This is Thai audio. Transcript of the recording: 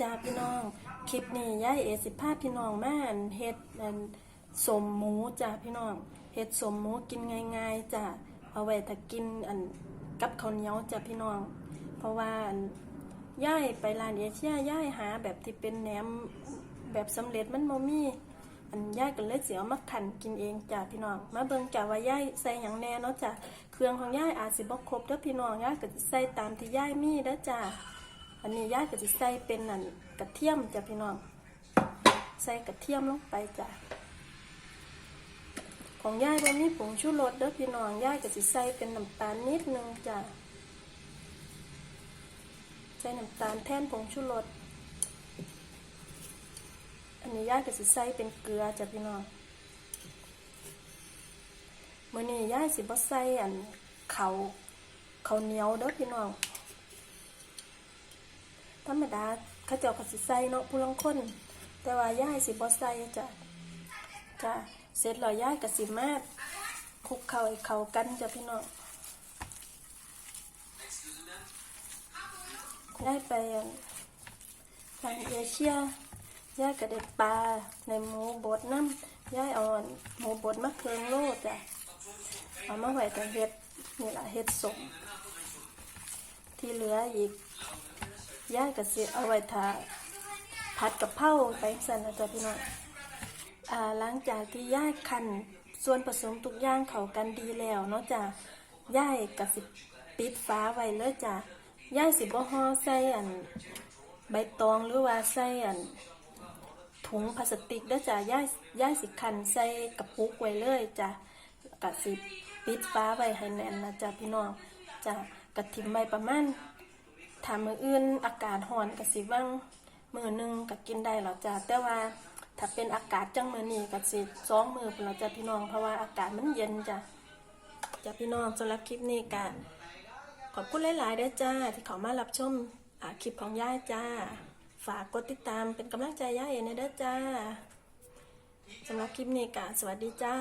จ้าพี่น้อง คลิปนี้ยายเอสิพาพี่น้องแมาอันเฮ็ดอันสมหมูจ้าพี่น้องเฮ็ดสมหมูกินง่ายๆจ้าเอาไว้ถ้ากินอันกับข้าวเหนียวจ้าพี่น้อง เพราะว่าย่ายไปร้านเอเชียย่ายหาแบบที่เป็นแหนมแบบสำเร็จมันบ่มีอันย่ายก็เลยสิเอามาคั่นกินเองจ้าพี่น้อง มาเบิ่งจ้าว่าย่ายใส่หยังแน่เนาะจ้าเครื่องของย่ายอาจสิบ่ครบเด้อพี่น้องย่ายก็ใส่ตามที่ย่ายมีเด้อจ้า อันนี้ย่าก็จะใส่เป็นนั่นกระเทียมจ้ะพี่น้อง ใส่กระเทียมลงไปจ้ะของย่ายบ่มีผงชูรสเด้อพี่น้องย่าก็จะใส่เป็นน้ำตาลนิดนึงจ้ะใส่น้ำตาลแทนผงชูรสอันนี้ย่าก็จะใส่เป็นเกลือจ้ะพี่น้องมื้อนี้ย่าสิบ่ใส่อันเขาวข้าเหนียวเด้อพี่น้อง รรมดาเขาเจ้าก็สิใส่เนาะผู้ลางคน แต่ว่าย่ายสิบ่ใส่จ้ะจ้ะเสร็จแล้วย่ายก็สิมาคลุกเข้าให้เข้ากันจ้ะพี่น้องย่ายไปทางเอเชียย่ายก็ได้ปลาในหมูบดน้ำย่ายเอาหมูบดมาเครื่องโลจ้ะเอามาไว้แต่เฮ็ดนี่แหละเฮ็ดสมที่เหลืออีก ย่ายก็สิเอาไว้ทาผัดกับเผาไปสั่นนะจ๊ะพี่น้องอ่าหลังจากที่ย่ายคั้นส่วนผสมทุกอย่างเข้ากันดีแล้วเนาะจ้ะย่ายก็สิปิดฟ้าไว้เลยจ้ะย่ายสิบ่ห่อใส่อันใบตองหรือว่าใส่อันถุงพลาสติกเด้อจ้ะย่ายย่ายสิคั้นใส่กระปุกไว้เลยจ้ะก็สิปิดฟ้าไว้ให้แน่นนะจ้ะพี่น้องจ้ะกระถิ่มไว้ประมาณ ถ้ามืออื่นอากาศร้อนก็สิว่างมือหนึงก็กินได้แล้วจ้ะแต่ว่าถ้าเป็นอากาศจังมือนี้ก็สิสองมือพุ่นแล้วจ้ะพี่น้องเพราะว่าอากาศมันเย็นจ้ะจ้ะพี่น้องสำหรับคลิปนี้ก็ขอบคุณหลายๆเด้อจ้า ที่เขามารับชมคลิปของย่ายจ้า ฝากกดติดตามเป็นกำลังใจย่ายในเด้อจ้าสำหรับคลิปนี้ก็สวัสดีจ้า